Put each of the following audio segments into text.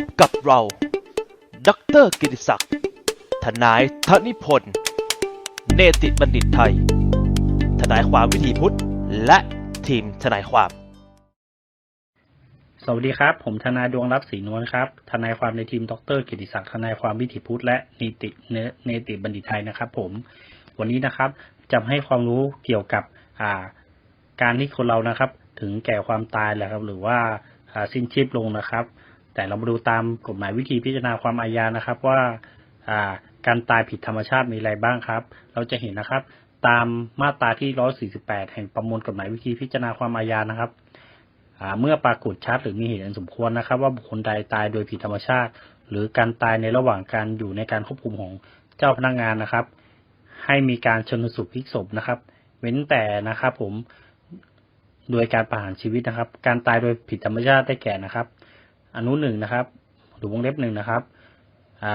บกับเรา ดรกิติศักดิ์ ทนายธนิพนธ์ เนติบัณฑิตไทย ทนายความวิถีพุทธ และทีมทนายความ สวัสดีครับ ผมทนายดวงรัตน์ศรีนวลครับ ทนายความในทีม ดรกิติศักดิ์ ทนายความวิถีพุทธ และนิติเนติบัณฑิตไทยนะครับ ผม วันนี้นะครับจะให้ความรู้เกี่ยวกับอ่าการที่คนเรานะครับ ถึงแก่ความตายแหละครับ หรือว่าสิ้นชีพลงนะครับ แต่เรามาดูตามกฎหมายวิธีพิจารณาความอาญานะครับ ว่าการตายผิดธรรมชาติมีอะไรบ้างครับ เราจะเห็นนะครับ ตามมาตราที่ 148 แห่งประมวลกฎหมายวิธีพิจารณาความอาญานะครับเมื่อปรากฏชัดหรือมีเหตุอันสมควรนะครับ ว่าบุคคลใดตายโดยผิดธรรมชาติ หรือการตายในระหว่างการอยู่ในการควบคุมของเจ้าพนักงานนะครับ ให้มีการชนสูตรพลิกศพนะครับ เว้นแต่นะครับ ผมโดยการประหารชีวิตนะครับ การตายโดยผิดธรรมชาติได้แก่นะครับ อนุหนึ่งนะครับหรือวงเล็บหนึ่งนะครับอ่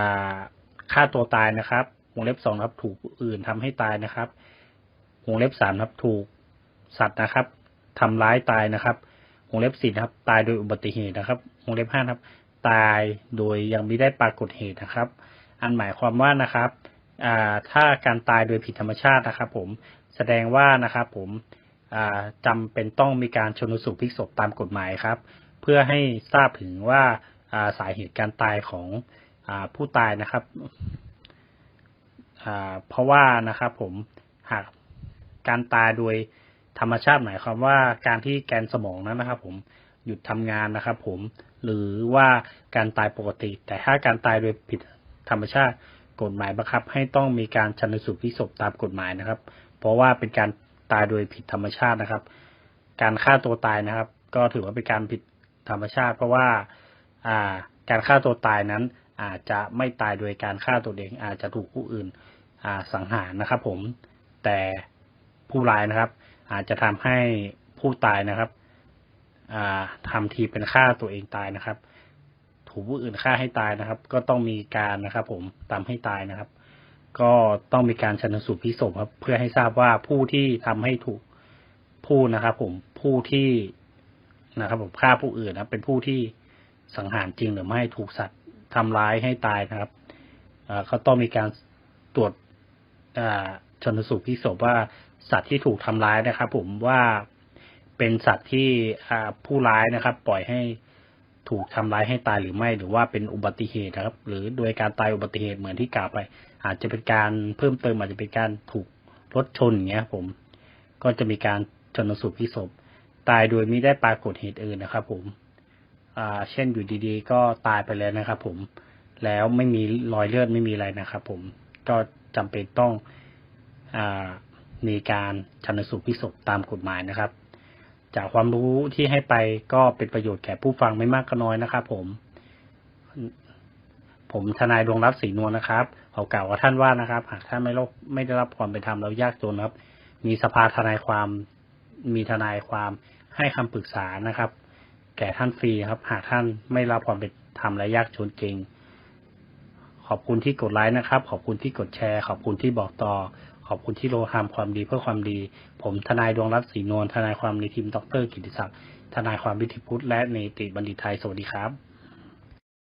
าตัวตายนะครับ วงเล็บสองครับถูกอื่นทำให้ตายนะครับ วงเล็บสามครับถูกสัตว์นะครับทำร้ายตายนะครับ วงเล็บสี่นะครับ ตายโดยอุบัติเหตุนะครับ วงเล็บห้าครับ ตายโดยยังไม่ได้ปรากฏเหตุนะครับ อันหมายความว่านะครับถ้าการตายโดยผิดธรรมชาตินะครับ ผมแสดงว่านะครับ ผมอ่าจำเป็นต้องมีการชนสูตรพลิกศพตามกฎหมายครับ เพื่อให้ทราบถึงว่าอ่าสาเหตุการตายของอผู้ตายนะครับเพราะว่านะครับผมหากการตายโดยธรรมชาติหมายความว่าการที่แกนสมองนั้นนะครับ ผมหยุดทำงานนะครับ ผมหรือว่าการตายปกติ แต่ถ้าการตายโดยผิดธรรมชาติกฎหมายบังคับ ให้ต้องมีการชันสูตรพลิกศพตามกฎหมายนะครับ เพราะว่าเป็นการตายโดยผิดธรรมชาตินะครับ การฆ่าตัวตายนะครับ ก็ถือว่าเป็นการผิด ธรรมชาติ เพราะว่าการฆ่าตัวตายนั้นอาจจะไม่ตายโดยการฆ่าตัวเองอาจจะถูกผู้อื่นสังหารนะครับ ผมแต่ผู้ร้ายนะครับ อาจจะทำให้ผู้ตายนะครับอ่าทำทีเป็นฆ่าตัวเองตายนะครับ ถูกผู้อื่นฆ่าให้ตายนะครับ ก็ต้องมีการนะครับ ผมตามให้ตายนะครับ ก็ต้องมีการชันสูตรพลิกศพครับ เพื่อให้ทราบว่าผู้ที่ทำให้ถูกผู้นะครับ ผมผู้ที่ นะครับผมฆ่าผู้อื่นนะเป็นผู้ที่สังหารจริงหรือไม่ถูกสัตว์ทำร้ายให้ตายนะครับเขาต้องมีการตรวจชนสูตรพลิกศพว่าสัตว์ที่ถูกทำร้ายนะครับ ผมว่าเป็นสัตว์ที่ผู้ร้ายนะครับ ปล่อยให้ถูกทำร้ายให้ตายหรือไม่ หรือว่าเป็นอุบัติเหตุนะครับ หรือโดยการตายอุบัติเหตุเหมือนที่กล่าวไป อาจจะเป็นการเพิ่มเติมอาจจะเป็นการถูกรถชนอย่างเงี้ยครับผมก็จะมีการชนสูตรพลิกศพ ตายโดยไม่ได้ปรากฏเหตุอื่นนะครับ ผมเช่นอยู่ดีๆ ก็ตายไปแล้วนะครับ ผมแล้วไม่มีรอยเลือดไม่มีอะไรนะครับ ผมก็จำเป็นต้องอมีการชันสูตรพลิกศพตามกฎหมายนะครับ จากความรู้ที่ให้ไปก็เป็นประโยชน์แก่ผู้ฟังไม่มากก็น้อยนะครับ ผม ผมทนายดวงรับศรีนวลนะครับเขอกล่าวกับท่านว่านะครับ หากท่านไม่รับไม่ได้รับความเป็นธรรมแล้วยากจนครับ มีสภาทนายความ มีทนายความให้คำปรึกษานะครับ แก่ท่านฟรีครับ หากท่านไม่รับความเป็นธรรมและยากจนจริง ขอบคุณที่กดไลค์นะครับ ขอบคุณที่กดแชร์ ขอบคุณที่บอกต่อ ขอบคุณที่โลทำความดีเพื่อความดี ผมทนายดวงรัตน์ศรีนวลทนายความในทีมดรกิติศักดิ์ทนายความวิทิพุทธและเนติบัณฑิตไทยสวัสดีครับ